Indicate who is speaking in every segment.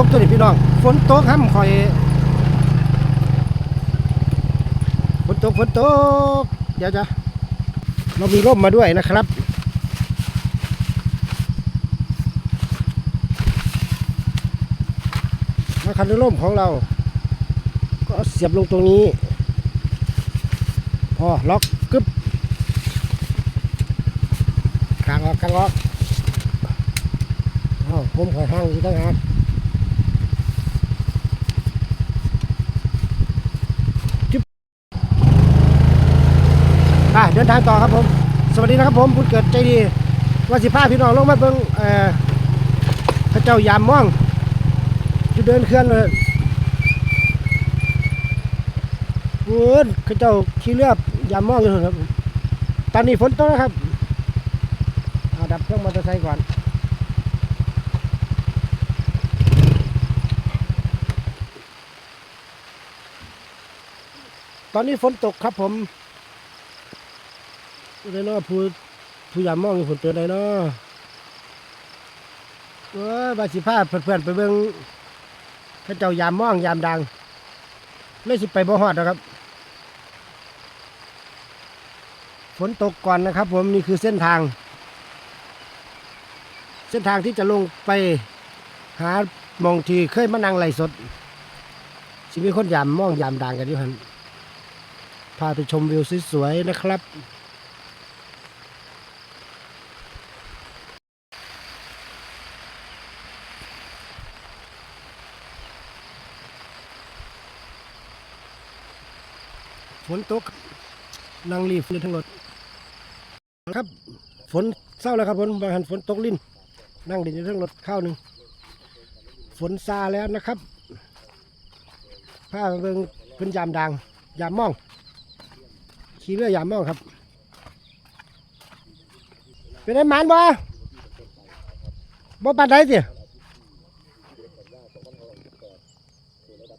Speaker 1: ตกตัวนี้พี่น้อง ฝนตกห้ำคอย ฝนตก ฝนตก เดี๋ยวจะเรามีร่มมาด้วยนะครับ มาคันร่มของเรา ก็เสียบลงตรงนี้ พอล็อกกึบกางออกกางออกอ้าวผมขอห้างอยู่ตั้งหากจึ๊บอะเดิน ทางต่อครับผม สวัสดีนะครับผมพุทธเกิดใจดีว่าสิพาพี่น้องลงมาเบิ่งเอ่อพระเจ้ายามม่องจะเดินเคลื่อนเลยเวิร์นเขาเจ้าขี้เลือบยามม่องอยู่ครับ ตอนนี้ฝนตกนะครับเอาดับเครื่องมอเตอร์ไซค์ก่อนตอนนี้ฝนตกครับผม เลยเนาะผู้ผู้ยามมองอยู่ฝนตกเลยเนาะเออบาสิพาเพื่อนๆไปเบิ่งเขาเจ้ายามมองยามดังเลยสิไปบ่ฮอดนะครับฝนตกก่อนนะครับ ผมนี่คือเส้นทาง เส้นทางที่จะลงไปหามองทีเคยมานั่งไหลสดสิมีคนยามมองยามดังกันอยู่หันพาไปชมวิวสวยๆนะครับ ฝนตกนั่งรีบเลยทั้งรถครับ ฝนเศร้าแล้วครับฝนบางหันฝนตกลิ้น นั่งดินอยู่ทั้งรถข้าวหนึ่งฝนซาแล้วนะครับผ้าเบิ่งเพิ่นยามดังยามมอง ขี่เรือยามมองครับ เป็นไอ้หมันบ่บ่ปัดได้สิ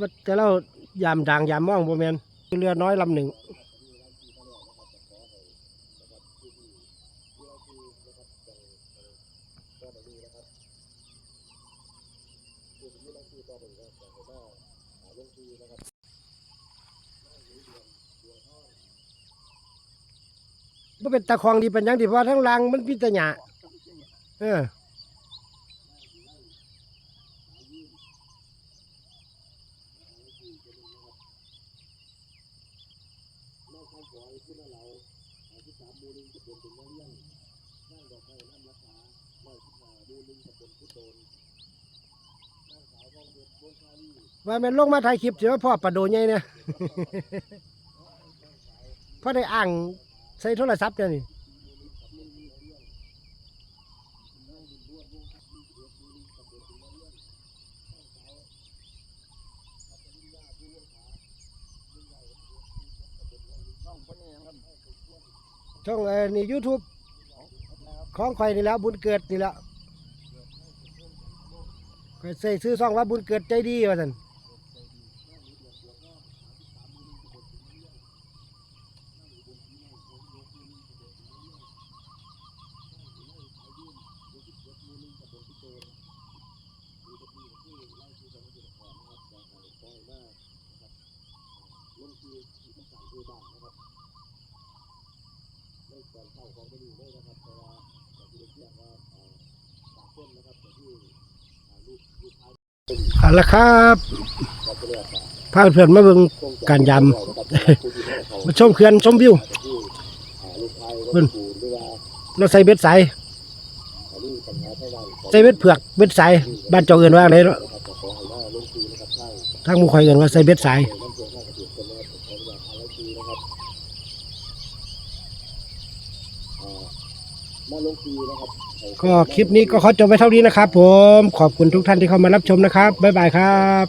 Speaker 1: ว่าแต่เรายามด่างยามม่องโบแมนเรือน้อยลำหนึ่งบ่เป็นตะคองดีเป็นยังดีเพราะทั้งล่าเออ ทั้งรางมันพิจหยาเออว่าแมันลงมาถ่ายคลิปเสียว่าพ่อประโดใหญ่เนี่ย พ่อได้อ่างใส่โทรศัพท์เนี่ยนี่ ช่องเอ่อนี่ยูทูบของข่อยนี่แหล้วบุญเกิดนี่แหล้วข่อยใส่ซื้อซ่องว่าบุญเกิดใจดีว่าสัน ตอนเข้ของไปดูเลยนะครับเพราะ
Speaker 2: ว่าอย่างที่
Speaker 1: เรี
Speaker 2: ยกว่าปากต้นนะครับแต่ที่ลูกลูกท้าย
Speaker 1: เอาลครับพาเพื่อนมาเบิ่งการยำมาชมเขื่อนชมวิวเพื่ราใส่เบ็ดสใส่เบ็ดเผือกเบ็ดใสาบ้านเจ้าเอินว่าอะไรเนาะทางมูคอยเอินว่าใส่เบ็ดใสา ก็คลิปนี้ก็ขอจบไว้เท่านี้นะครับ ผมขอบคุณทุกท่านที่เข้ามารับชมนะครับบ๊ายบายครับ